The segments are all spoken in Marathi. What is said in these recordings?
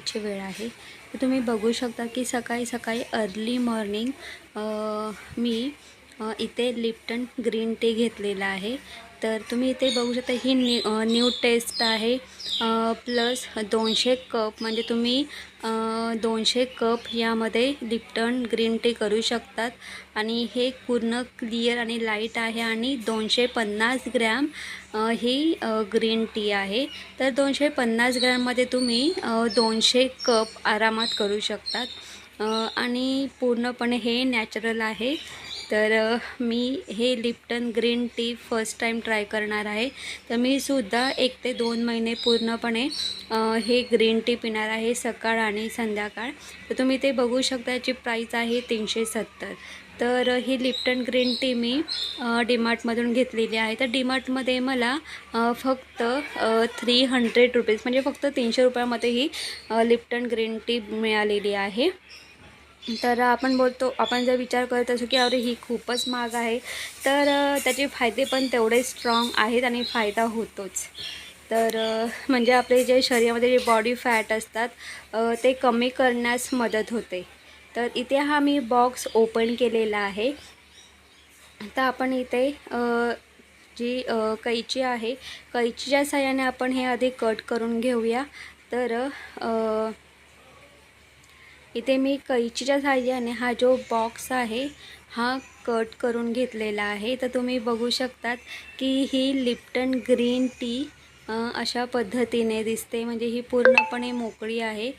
सकाळची वेळ आहे. तर तुम्ही बघू शकता की सकाळी सकाळी अर्ली मॉर्निंग मी इथे लिप्टन ग्रीन टी घेतलेला आहे. तर तुम्ही इथे बघू शकता ही न्यू न्यू टेस्ट आहे. प्लस दोनशे कप म्हणजे तुम्ही दोनशे कप यामध्ये लिप्टन ग्रीन टी करू शकतात. आणि हे पूर्ण क्लिअर आणि लाइट आहे आणि दोनशे पन्नास ग्रॅम ही ग्रीन टी आहे. तर दोनशे पन्नास ग्रॅममध्ये तुम्ही दोनशे कप आरामात करू शकतात. आणि पूर्णपणे हे नॅचरल आहे. तर मी हे Lipton green tea first time try करणार आहे. तर मी सुद्धा एक ते दोन महिने पूर्णपणे हे ग्रीन टी पिणार आहे सकाळ आणि संध्याकाळ. तर तुम्ही ते बघू शकता याची प्राईस आहे तीनशे सत्तर. तर ही लिप्टन ग्रीन टी मी डीमार्टमधून घेतलेली आहे. तर डीमार्टमध्ये मला फक्त थ्री हंड्रेड रुपीज म्हणजे फक्त तीनशे रुपयामध्ये ही लिप्टन ग्रीन टी मिळालेली आहे. तर आपण बोलतो आपण जर विचार करत असू की अरे ही खूपच महाग आहे तर त्याचे फायदे पण तेवढे स्ट्रॉंग आहेत आणि फायदा होतोच. तर म्हणजे आपले जे शरीरामध्ये जे बॉडी फॅट असतात ते कमी करण्यास मदत होते. तर इथे हा मी बॉक्स ओपन केलेला आहे. तर आपण इथे जी कैची आहे कैचीच्या साह्याने आपण हे आधी कट करून घेऊया. तर इथे मी कैचीच्या साह्याने हा जो बॉक्स आहे हा कट करून घेतलेला आहे. तर तुम्ही बघू शकतात की ही लिप्टन ग्रीन टी अशा पद्धतीने दिसते. म्हणजे ही पूर्णपणे मोकळी आहे.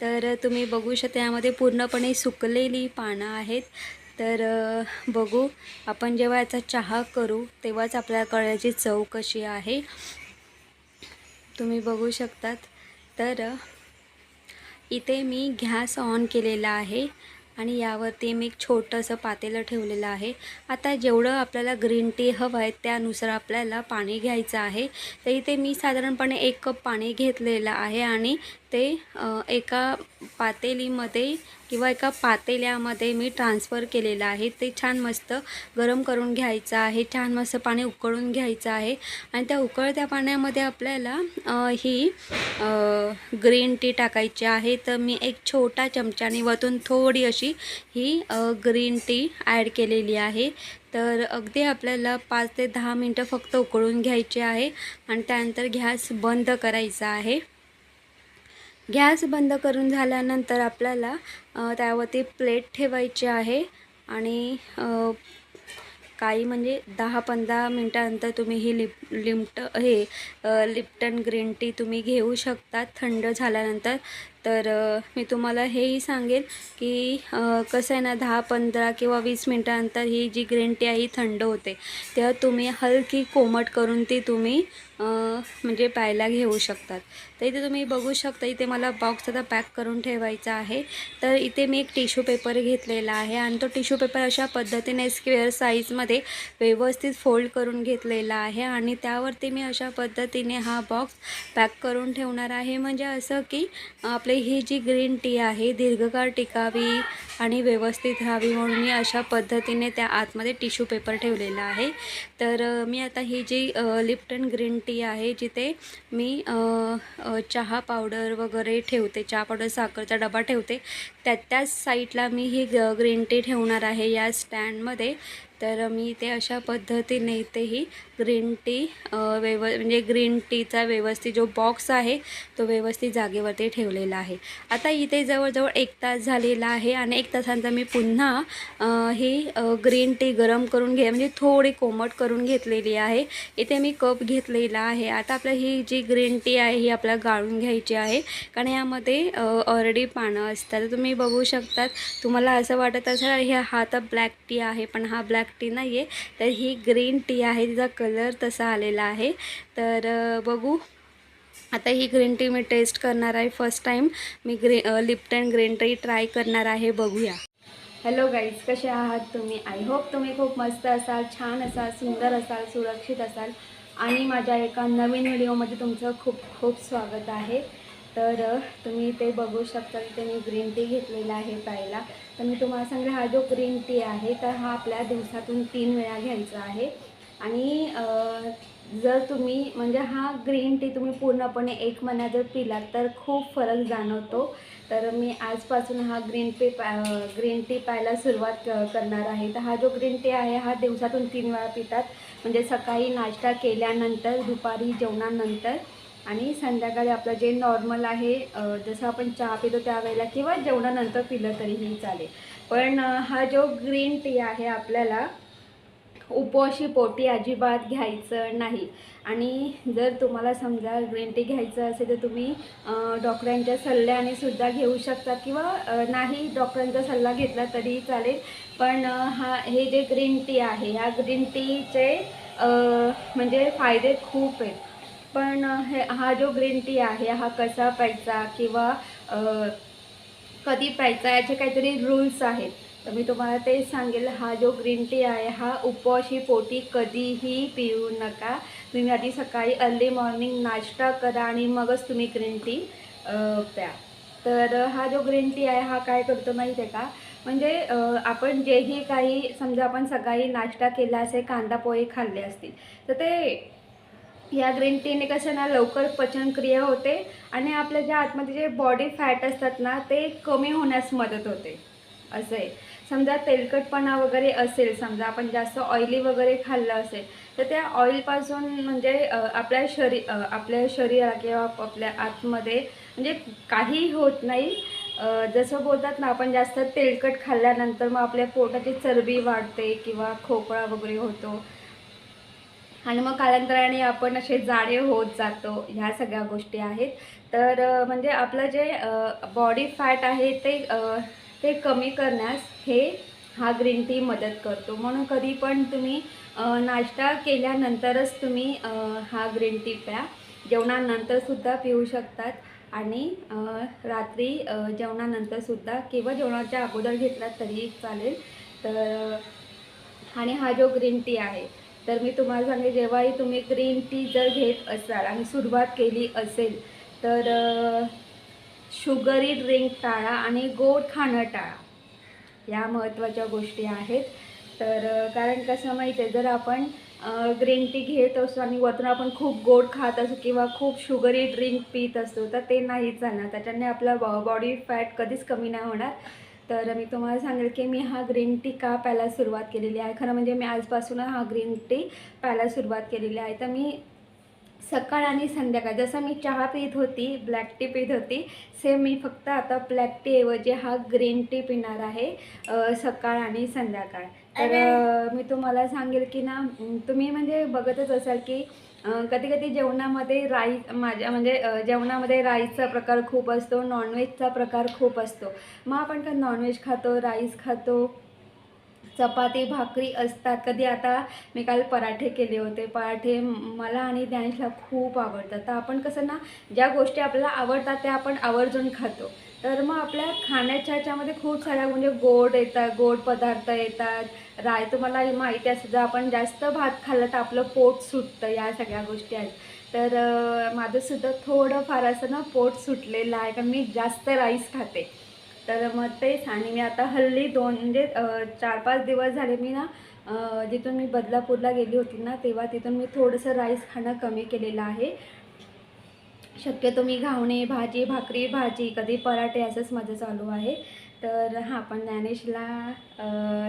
तर तुम्ही बघू शकता यामध्ये पूर्णपणे सुकलेली पानं आहेत. तर बघू आपण जेव्हा याचा चहा करू तेव्हाच आपल्या कळायची चव कशी आहे. तुम्ही बघू शकतात. तर इथे मी गॅस ऑन केलेला आहे आणि यावरती मी एक छोटंसं पातेलं ठेवलेलं आहे. आता जेवढं आपल्याला ग्रीन टी हवं आहे त्यानुसार आपल्याला पाणी घ्यायचं आहे. तर इथे मी साधारणपणे एक कप पाणी घेतलेलं आहे आणि ते एका पातेलीमध्ये किंवा एका पातेल्यामध्ये मी ट्रान्सफर केलेलं आहे. ते छान मस्त गरम करून घ्यायचं आहे. छान मस्त पाणी उकळून घ्यायचं आहे. आणि त्या उकळत्या पाण्यामध्ये आपल्याला ही ग्रीन टी टाकायची आहे. तर मी एक छोटा चमच्याने वतून थोडी अशी ही ग्रीन टी ॲड केलेली आहे. तर अगदी आपल्याला पाच ते दहा मिनटं फक्त उकळून घ्यायची आहे. आणि त्यानंतर गॅस बंद करायचा आहे. गॅस बंद करून झाल्यानंतर आपल्याला त्यावरती प्लेट ठेवायची आहे आणि काही म्हणजे दहा पंधरा मिनटानंतर तुम्ही ही लिप लिमट हे लिप्टन ग्रीन टी तुम्ही घेऊ शकता. थंड झाल्यानंतर तर मी तुम्हाला हेही सांगेल की कसं आहे ना दहा पंधरा किंवा वीस मिनटानंतर ही जी ग्रीन टी आहे ही थंड होते. तेव्हा तुम्ही हलकी कोमट करून ती तुम्ही म्हणजे प्यायला घेऊ शकतात. तर इथे तुम्ही बघू शकता इथे मला बॉक्स आता पॅक करून ठेवायचा आहे. तर इथे मी एक टिश्यू पेपर घेतलेला आहे आणि तो टिश्यू पेपर अशा पद्धतीने स्क्वेअर साईजमध्ये व्यवस्थित फोल्ड करून घेतलेला आहे आणि त्यावरती मी अशा पद्धतीने हा बॉक्स पॅक करून ठेवणार आहे. म्हणजे असं की आपली ही जी ग्रीन टी आहे दीर्घकाळ टिकावी आणि व्यवस्थित राहावी म्हणून मी अशा पद्धतीने त्या आतमध्ये टिश्यू पेपर ठेवलेला आहे. तर मी आता ही जी लिप्टन ग्रीन टी आहे जिथे मी चहा पावडर वगैरे ठेवते चहा पावडर साखरचा डबा ठेवते त्या त्याच साईडला मी ही ग ग्रीन टी ठेवणार आहे. या स्टँडमध्ये तर मी ते अशा पद्धतीने इथेही ग्रीन टी व्यव म्हणजे ग्रीन टीचा व्यवस्थित जो बॉक्स आहे तो व्यवस्थित जागेवरती ठेवलेला आहे. आता इथे जवळजवळ एक तास झालेला आहे आणि एक तासानंतर मी पुन्हा ही ग्रीन टी गरम करून घे म्हणजे थोडी कोमट करून घेतलेली आहे. इथे मी कप घेतलेला आहे. आता आपलं ही जी ग्रीन टी आहे ही आपल्याला गाळून घ्यायची आहे. कारण यामध्ये ऑलरेडी पानं असतात. तर तुम्ही बघू शकतात. तुम्हाला असं वाटत असेल हे हा तर ब्लॅक टी आहे पण हा ब्लॅक टी नाही आहे तर ही ग्रीन टी आहे तिचा कलर तसा आलेला आहे. तर बघू. आता ही ग्रीन टी मी टेस्ट करणार आहे फर्स्ट टाईम मी green Lipton green tea try करणार आहे बघूया. हॅलो गाईज कसे आहात तुम्ही? आय होप तुम्ही खूप मस्त असाल छान असाल सुंदर असाल सुरक्षित असाल. आणि माझ्या एका नवीन व्हिडिओमध्ये तुमचं खूप खूप स्वागत आहे. तर तुम्ही ते बघू शकता इथे मी ग्रीन टी घेतलेला आहे प्यायला. तर मी तुम्हाला सांगेल हा जो ग्रीन टी आहे तर हा आपल्या दिवसातून तीन वेळा घ्यायचा आहे. आणि जर तुम्ही म्हणजे हा ग्रीन टी तुम्ही पूर्णपणे एक महिना जर पिलात तर खूप फरक जाणवतो. तर मी आजपासून हा ग्रीन टी पा ग्रीन टी प्यायला सुरुवात क करणार आहे. तर हा जो ग्रीन टी आहे हा दिवसातून तीन वेळा पितात. म्हणजे सकाळी नाश्ता केल्यानंतर दुपारी जेवणानंतर. आणि संध्याकाळी आपलं जे नॉर्मल आहे जसं आपण चहा पितो त्यावेळेला किंवा जेवणानंतर पिलं तरीही चालेल. पण हा जो ग्रीन टी आहे आपल्याला उपवाशी पोटी अजिबात घ्यायचं नाही. आणि जर तुम्हाला समजा ग्रीन टी घ्यायचं असेल तर तुम्ही डॉक्टरांच्या सल्ल्याने सुद्धा घेऊ शकता किंवा नाही डॉक्टरांचा सल्ला घेतला तरीही चालेल. पण हा हे जे ग्रीन टी आहे ह्या ग्रीन टीचे म्हणजे फायदे खूप आहेत. पण हे हा जो ग्रीन टी आहे हा कसा प्यायचा किंवा कधी प्यायचा याचे काहीतरी रूल्स आहेत. तर मी तुम्हाला तेच सांगेल हा जो ग्रीन टी आहे हा उपवाशी पोटी कधीही पिऊ नका. तुम्ही आधी सकाळी अर्ली मॉर्निंग नाश्ता करा आणि मगच तुम्ही ग्रीन टी प्या. तर हा जो ग्रीन टी आहे हा काय करतो माहीत आहे का? म्हणजे आपण जेही काही समजा आपण सकाळी नाश्ता केला असेल कांदा पोहे खाल्ले असतील तर ते या ग्रीन टीने कसं ना लवकर पचनक्रिया होते आणि आपल्या ज्या आतमध्ये जे बॉडी फॅट असतात ना ते कमी होण्यास मदत होते. असं आहे. समजा तेलकटपणा वगैरे असेल समजा आपण जास्त ऑइली वगैरे खाल्लं असेल तर त्या ऑइलपासून म्हणजे आपल्या शरी आपल्या शरीरा किंवा आपल्या आतमध्ये म्हणजे काही होत नाही. जसं बोलतात ना आपण जास्त तेलकट खाल्ल्यानंतर मग आपल्या पोटाची चरबी वाढते किंवा खोकळा वगैरे होतो. आणि मग कालांतराने आपण असे जाडे होत जातो ह्या सगळ्या गोष्टी आहेत. तर म्हणजे आपलं जे बॉडी फॅट आहे ते ते कमी करण्यास हे हा ग्रीन टी मदत करतो. म्हणून कधी पण तुम्ही नाश्ता केल्यानंतरच तुम्ही हा ग्रीन टी प्या. जेवणानंतरसुद्धा पिऊ शकतात. आणि रात्री जेवणानंतरसुद्धा किंवा जेवणाच्या अगोदर घेतलात तरीही चालेल. तर आणि हा जो ग्रीन टी आहे तर मी तुम्हाला सांगते जेव्हाही तुम्ही ग्रीन टी जर घेत असाल आणि सुरुवात केली असेल तर शुगरी ड्रिंक टाळा आणि गोड खाणं टाळा. या महत्त्वाच्या गोष्टी आहेत. तर कारण कसं माहिती आहे जर आपण ग्रीन टी घेत असतो आणि वरून आपण खूप गोड खात असतो किंवा खूप शुगरी ड्रिंक पित असतो तर ते नाही चालणार. त्याच्याने आपला बॉडी फॅट कधीच कमी नाही होणार. तर मी तुम्हाला सांगेल की मी हा ग्रीन टी का प्यायला सुरुवात केलेली आहे? खरं म्हणजे मी आजपासून हा ग्रीन टी प्यायला सुरुवात केलेली आहे. तर मी सकाळ आणि संध्याकाळ जसं मी चहा पित होती ब्लॅक टी पित होती सेम मी फक्त आता ब्लॅक टीऐवजी हा ग्रीन टी पिणार आहे सकाळ आणि संध्याकाळ. तर मी तुम्हाला सांगेल की ना तुम्ही म्हणजे बघतच असाल की कधी कधी जेवणामध्ये राईस माझ्या म्हणजे जेवणामध्ये राईसचा प्रकार खूप असतो नॉनव्हेजचा प्रकार खूप असतो. मग आपण का नॉनव्हेज खातो राईस खातो? चपाती भाकरी असतात. कधी आता मी काल पराठे केले होते. पराठे मला आणि ज्ञानेशला खूप आवडतात. तर आपण कसं ना ज्या गोष्टी आपल्याला आवडतात त्या आपण आवर्जून खातो. तर मग आपल्या खाण्याच्या ह्याच्यामध्ये खूप साऱ्या म्हणजे गोड येतात गोड पदार्थ येतात. राय तुम्हाला माहिती असतं जर आपण जास्त भात खाल्लं तर आपलं पोट सुटतं या सगळ्या गोष्टी आहेत. तर माझंसुद्धा थोडंफार असं ना पोट सुटलेलं आहे कारण मी जास्त राईस खाते. तर मग तेच आणि मी आता हल्ली दोन म्हणजे चार पाच दिवस झाले मी ना जिथून मी बदलापूरला गेली होती ना तेव्हा तिथून मी थोडंसं राईस खाणं कमी केलेलं आहे. शक्यतो मी घावणे भाजी भाकरी भाजी कधी पराठे असंच माझं चालू आहे. तर हां पण ज्ञानेशला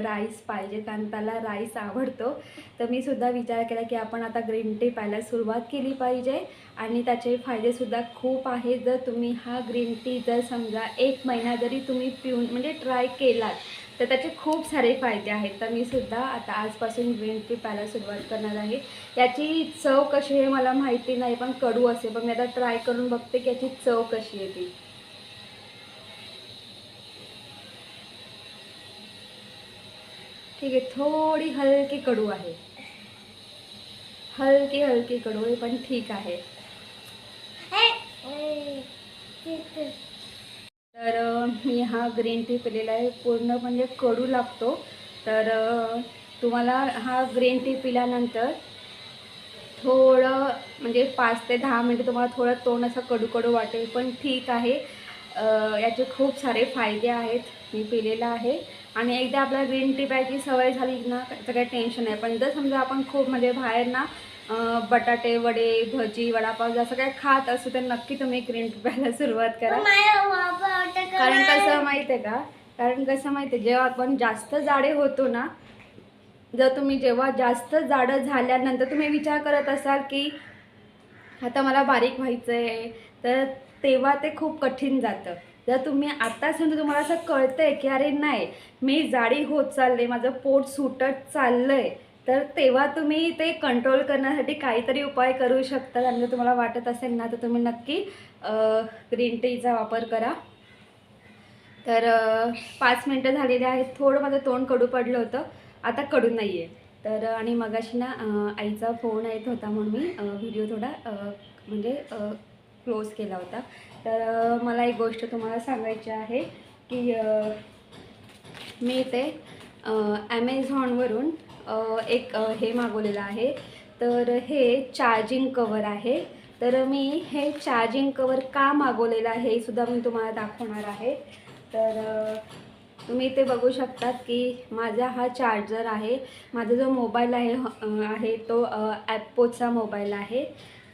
राईस पाहिजे कारण त्याला राईस आवडतो. तर मी सुद्धा विचार केला की आपण आता ग्रीन टी प्यायला सुरुवात केली पाहिजे. आणि त्याचे फायदेसुद्धा खूप आहेत. जर तुम्ही हा ग्रीन टी जर समजा एक महिना जरी तुम्ही पिऊन म्हणजे ट्राय केलात तर त्याचे खूप सारे फायदे आहेत. तर मी सुद्धा आता आजपासून ग्रीन टी प्यायला सुरुवात करणार आहे. याची चव कशी आहे मला माहिती नाही पण कडू असे. पण मी आता ट्राय करून बघते की याची चव कशी येते ठीक आहे थोडी हलकी कडू आहे. हलकी हलकी कडू आहे पण ठीक आहे. तर मी हा ग्रीन टी पिलेला आहे. पूर्ण म्हणजे कडू लागतो. तर तुम्हाला हा ग्रीन टी पिल्यानंतर थोडं म्हणजे पाच ते दहा मिनटं तुम्हाला थोडं तोंड असं कडू कडू वाटेल. पण ठीक आहे. याचे खूप सारे फायदे आहेत. मी पिलेला आहे. आणि एकदा आपल्याला ग्रीन टी प्यायची सवय झाली ना तर काही टेन्शन नाही. पण जर समजा आपण खूप म्हणजे बाहेर ना बटाटे वडे भजी वडापाव जसं काय खात असू तर नक्की तुम्ही ग्रीन प्यायला सुरुवात करा. कारण कसं माहिती आहे का? कारण कसं माहिती आहे जेव्हा आपण जास्त जाडे होतो ना जर तुम्ही जेव्हा जास्त जाडं झाल्यानंतर तुम्ही विचार करत असाल की आता मला बारीक व्हायचं आहे तर तेव्हा ते खूप कठीण जातं. जर तुम्ही आत्ताच म्हणजे तुम्हाला असं कळतं आहे की अरे नाही मी जाडी होत चालले माझं पोट सुटत चाललं आहे तर तेव्हा तुम्ही ते कंट्रोल करण्यासाठी काहीतरी उपाय करू शकता. आणि जर तुम्हाला वाटत असेल ना तर तुम्ही नक्की ग्रीन टीचा वापर करा. तर पाच मिनटं झालेली आहेत. थोडं माझं तोंड कडू पडलं होतं. आता कडू नाही आहे तर आणि मगाशी ना आईचा फोन येत होता म्हणून मी व्हिडिओ थोडा म्हणजे क्लोज केला होता. तर मला एक गोष्ट तुम्हाला सांगायची आहे की मी ते ॲमेझॉनवरून एक हे मागवलेलं आहे. तर हे चार्जिंग कवर आहे. तर मी हे चार्जिंग कवर का मागवलेलं आहे हे सुद्धा मी तुम्हाला दाखवणार आहे. तर तुम्ही ते बघू शकतात की माझा हा चार्जर आहे. माझा जो मोबाईल आहे आहे तो ॲपोचा मोबाईल आहे.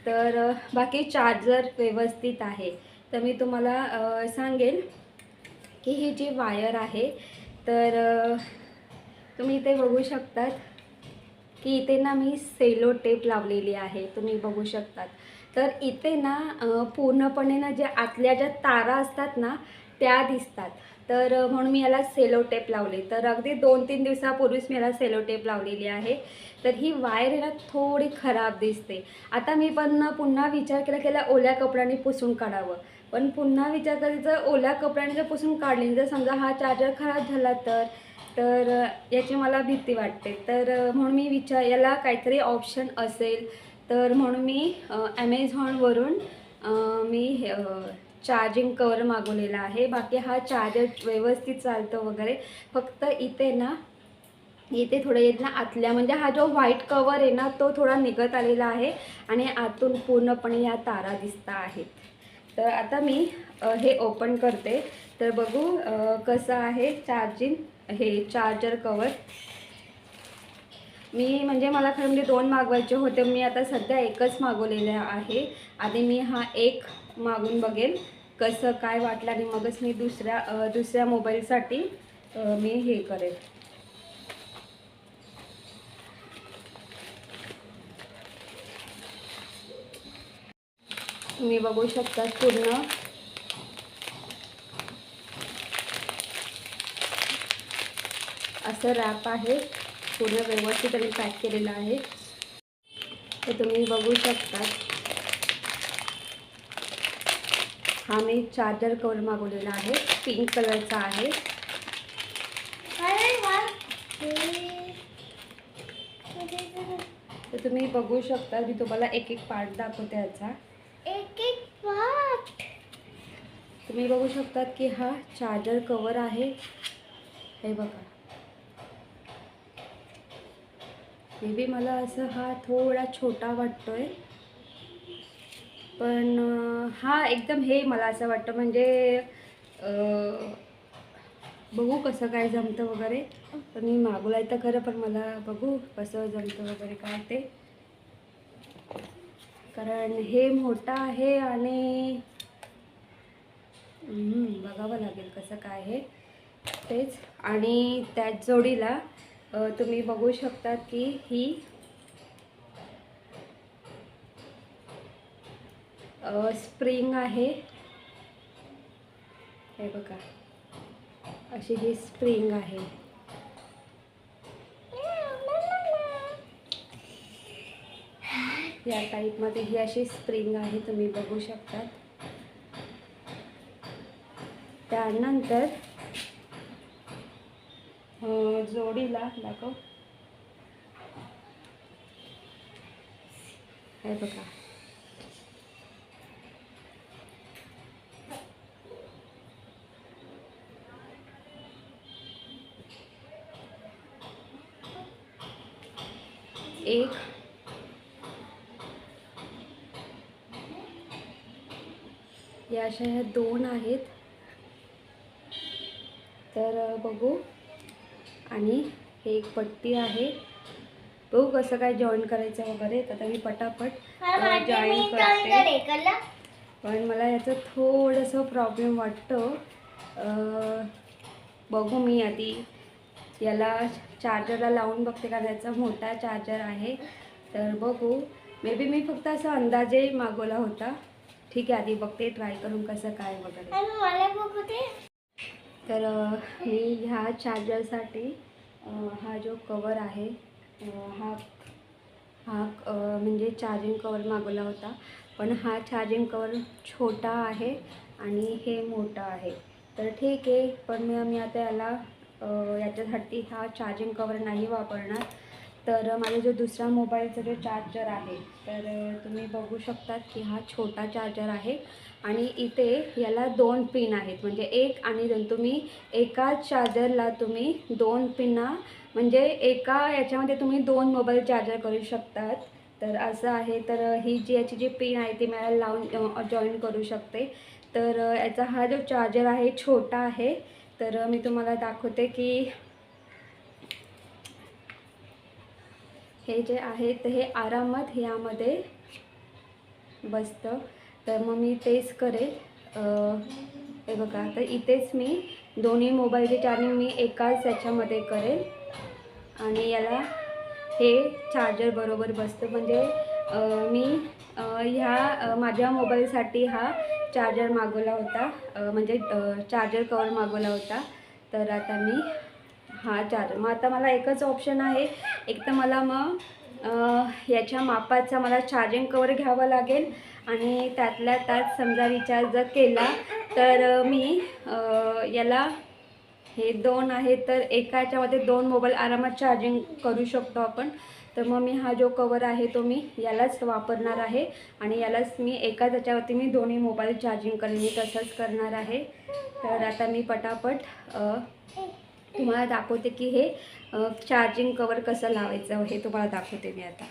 तर बाकी चार्जर व्यवस्थित आहे. तर मी तुम्हाला सांगेल की ही जी वायर आहे तर तुम्ही इथे बघू शकतात की इथे ना मी सेलो टेप लावलेली आहे तुम्ही बघू शकतात. तर इथे ना पूर्णपणे ना जे आतल्या ज्या तारा असतात ना त्या दिसतात. तर म्हणून मी याला सेलो टेप लावले. तर अगदी दोन तीन दिवसापूर्वीच मी याला सेलो टेप लावलेली आहे. तर ही वायर याला ना थोडी खराब दिसते. आता मी पण पुन्हा विचार केला केला ओल्या कपड्याने पुसून काढावं. पण पुन्हा विचार करायचा ओल्या कपड्याने जर पुसून काढली जर समजा हा चार्जर खराब झाला तर तर याची मला भीती वाटते. तर म्हणून मी विचार याला काहीतरी ऑप्शन असेल. तर म्हणून मी ॲमेझॉनवरून मी हे, चार्जिंग कवर मागवलेला आहे. बाकी हा चार्जर व्यवस्थित चालतो वगैरे. फक्त इथे ना इथे थोडं येत ना आतल्या म्हणजे हा जो व्हाईट कवर आहे ना तो थोडा निघत आलेला आहे आणि आतून पूर्णपणे या तारा दिसता आहेत. तर आता मी हे ओपन करते. तर बघू कसं आहे चार्जिंग हे चार्जर कवर मी म्हणजे मला खरं म्हणजे दोन मागवायचे होते. मी आता सध्या एकच मागवलेलं आहे. आधी मी हा एक मागून बघेल कसं काय वाटलं आणि मगच मी दुसऱ्या दुसऱ्या मोबाईलसाठी मी हे करेल तुम्ही बघू शकता पूर्ण. असं रॅप आहे. पूर्ण व्यवस्थित आणि पॅक केलेलं आहे. तर तुम्ही बघू शकता हा मी चार्जर कवर मागवलेला आहे. पिंक कलरचा आहे. तर तुम्ही बघू शकता मी तुम्हाला एक एक पार्ट दाखवते याचा. एक एक पाठ तुम्ही बघू शकतात की हा चार्जर कवर आहे. हे बघा. मे बी मला असं हा थोडा छोटा वाटतोय. पण हा एकदम हे मला असं वाटतं म्हणजे बघू कसं काय जमतं वगैरे. पण मी मागवलाय तर खरं पण मला बघू कसं जमतं वगैरे काय ते. कारण हे मोठं आहे आणि बघावं लागेल कसं काय हे. तेच. आणि त्याच जोडीला तुम्ही बघू शकता की ही स्प्रिंग आहे. हे बघा. अशी ही स्प्रिंग आहे. या टाईपमध्ये ही अशी स्प्रिंग आहे तुम्ही बघू शकतात. त्यानंतर जोडीला दाखव. हे बघा. एक. या अशा ह्या दोन आहेत. तर बघू. आणि हे एक पट्टी आहे. बघू कसं काय जॉईन करायचं वगैरे. तर मी पटापट जॉईन करते? पण मला याचं थोडंसं प्रॉब्लेम वाटतो. बघू मी आधी. याला चार्जरला लावून बघते कारण याचा मोठा चार्जर आहे. तर बघू. मे बी मी फक्त असं अंदाजे मागवला होता. ठीक आहे आधी बघते ट्राय करून कसं काय वगैरे. तर मी ह्या चार्जरसाठी हा जो कवर आहे हा हा म्हणजे चार्जिंग कवर मागवला होता. पण हा चार्जिंग कवर छोटा आहे आणि हे मोठं आहे. तर ठीक आहे पण मी मी आता याला याच्यासाठी हा चार्जिंग कवर नाही वापरणार. तर माझा जो दुसरा मोबाईलचा जो चार्जर आहे तर तुम्ही बघू शकतात की हा छोटा चार्जर आहे. आणि इथे याला दोन पिन आहेत. म्हणजे एक आणि दोन. तुम्ही एका चार्जरला तुम्ही दोन पिना म्हणजे एका याच्यामध्ये तुम्ही दोन मोबाईल चार्जर करू शकतात. तर असं आहे. तर ही जी याची जी पिन आहे ती मला लावून जॉईन करू शकते. तर याचा हा जो चार्जर आहे छोटा आहे. तर मी तुम्हाला दाखवते की हे जे आहे तर हे आरामात ह्यामध्ये बसतं. तर मग मी तेच करेल. हे बघा तर इथेच मी दोन्ही मोबाईलचे चार्जिंग मी एकाच याच्यामध्ये करेल. आणि याला हे चार्जर बरोबर बसतं. म्हणजे मी ह्या माझ्या मोबाईलसाठी हा चार्जर मागवला होता म्हणजे चार्जर कवर मागवला होता. तर आता मी हा चार्जर मग आता मला एकच ऑप्शन आहे. एक तर मला मग याच्या मापाचा मला चार्जिंग कवर घ्यावं लागेल आणि त्यातल्या त्यात समजा रिचार्ज जर केला तर मी याला हे दोन आहे तर एका याच्यामध्ये दोन मोबाईल आरामात चार्जिंग करू शकतो आपण. तर मग मी हा जो कवर आहे तो मी यालाच वापरणार आहे. आणि यालाच मी एका त्याच्यावरती मी दोन्ही मोबाईल चार्जिंग करेन. मी तसंच करणार आहे. तर आता मी पटापट तुम्हाला दाखवते की हे चार्जिंग कवर कसं लावायचं हे तुम्हाला दाखवते मी आता.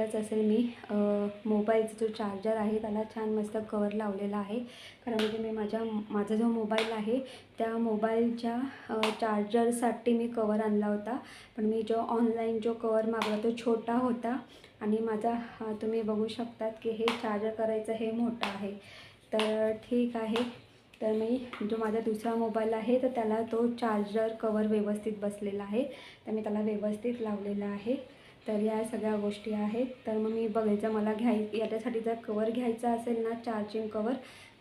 बघितलंच असेल मी. मोबाईलचा जो चार्जर आहे त्याला छान मस्त कवर लावलेला आहे. कारण म्हणजे मी माझ्या माझा जो मोबाईल आहे त्या मोबाईलच्या चार्जरसाठी मी कवर आणला होता. पण मी जो ऑनलाईन जो कवर मागला तो छोटा होता. आणि माझा तुम्ही बघू शकतात की हे चार्जर करायचं हे मोठं आहे. तर ठीक आहे. तर मी जो माझा दुसरा मोबाईल आहे तर त्याला तो चार्जर कवर व्यवस्थित बसलेला आहे. तर मी त्याला व्यवस्थित लावलेला आहे. तर या सगळ्या गोष्टी आहेत. तर मग मी बघायचं मला घ्याय याच्यासाठी जर कवर घ्यायचा असेल ना चार्जिंग कवर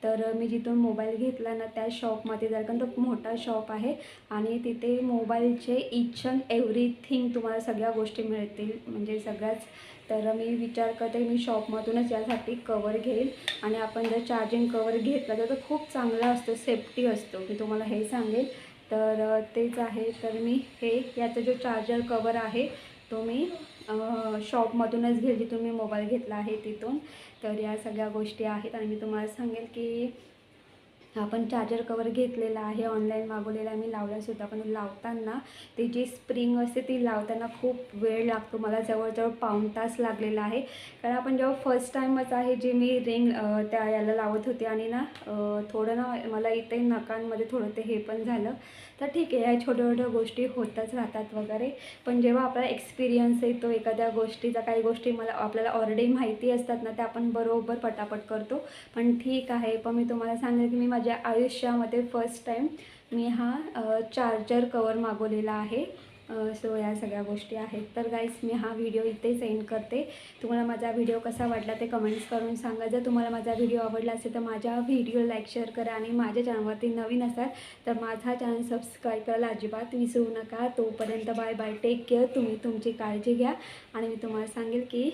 तर मी जिथून मोबाईल घेतला ना त्या शॉपमध्ये जर कारण तो मोठा शॉप आहे आणि तिथे मोबाईलचे इच अँड एव्हरीथिंग तुम्हाला सगळ्या गोष्टी मिळतील म्हणजे सगळ्याच. तर मी विचार करते मी शॉपमधूनच यासाठी कवर घेईल. आणि आपण जर चार्जिंग कवर घेतला तर तो खूप चांगला असतो सेफ्टी असतो मी तुम्हाला हे सांगेल. तर तेच आहे. तर मी हे याचा जो चार्जर कवर आहे तो मी. शॉपमधूनच घेईल जिथून मी मोबाईल घेतला आहे तिथून. तर या सगळ्या गोष्टी आहेत आणि मी तुम्हाला सांगेल की आपण चार्जर कवर घेतलेला आहे ऑनलाईन मागवलेला मी लावलासुद्धा पण लावताना ती जी स्प्रिंग असते ती लावताना खूप वेळ लागतो. मला जवळजवळ पाऊण तास लागलेला आहे. कारण आपण जेव्हा फर्स्ट टाईमच आहे जे मी रिंग त्या याला लावत होते आणि ना थोडं ना मला इथे नकांमध्ये थोडं ते हे पण झालं. तर ठीक आहे या छोट्या छोट्या गोष्टी होतच राहतात वगैरे. पण जेव्हा आपल्याला एक्सपिरियन्स येतो एखाद्या गोष्टीचा काही गोष्टी मला आपल्याला ऑलरेडी माहिती असतात ना त्या आपण बरोबर पटापट करतो. पण ठीक आहे पण मी तुम्हाला सांगेल की मी माझ्या आयुष्यामध्ये फर्स्ट टाईम मी हा चार्जर कवर मागवलेला आहे. सो या सगळ्या गोष्टी आहेत. तर गाईज मी हा व्हिडिओ इथे सेंड करते. तुम्हाला माझा व्हिडिओ कसा वाटला ते कमेंट्स करून सांगा. जर तुम्हाला माझा व्हिडिओ आवडला असेल तर माझ्या व्हिडिओ लाईक शेअर करा आणि माझ्या चॅनलवरती नवीन असाल तर माझा चॅनल सबस्क्राईब करायला अजिबात विसरू नका. तोपर्यंत बाय बाय टेक केअर तुम्ही तुमची काळजी घ्या. आणि मी तुम्हाला सांगेल की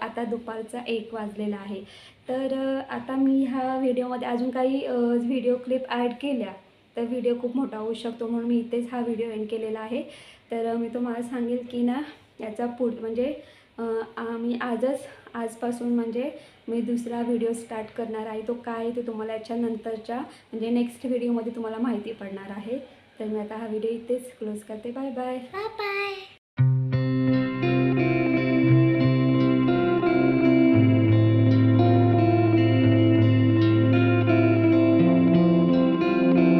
आता दुपारचा एक वाजलेला आहे. तर आता मी ह्या व्हिडिओमध्ये अजून काही व्हिडिओ क्लिप ॲड केल्या. तर व्हिडिओ खूप मोठा होऊ शकतो म्हणून मी इथेच हा व्हिडिओ एंड केलेला आहे. तर मी तुम्हाला सांगेल की ना याचा पुढ म्हणजे आम्ही आजच आजपासून म्हणजे मी दुसरा व्हिडिओ स्टार्ट करणार आहे. तो काय आहे ते तुम्हाला याच्यानंतरच्या म्हणजे नेक्स्ट व्हिडिओमध्ये तुम्हाला माहिती पडणार आहे. तर मी आता हा व्हिडिओ इथेच क्लोज करते. बाय. Bye bye.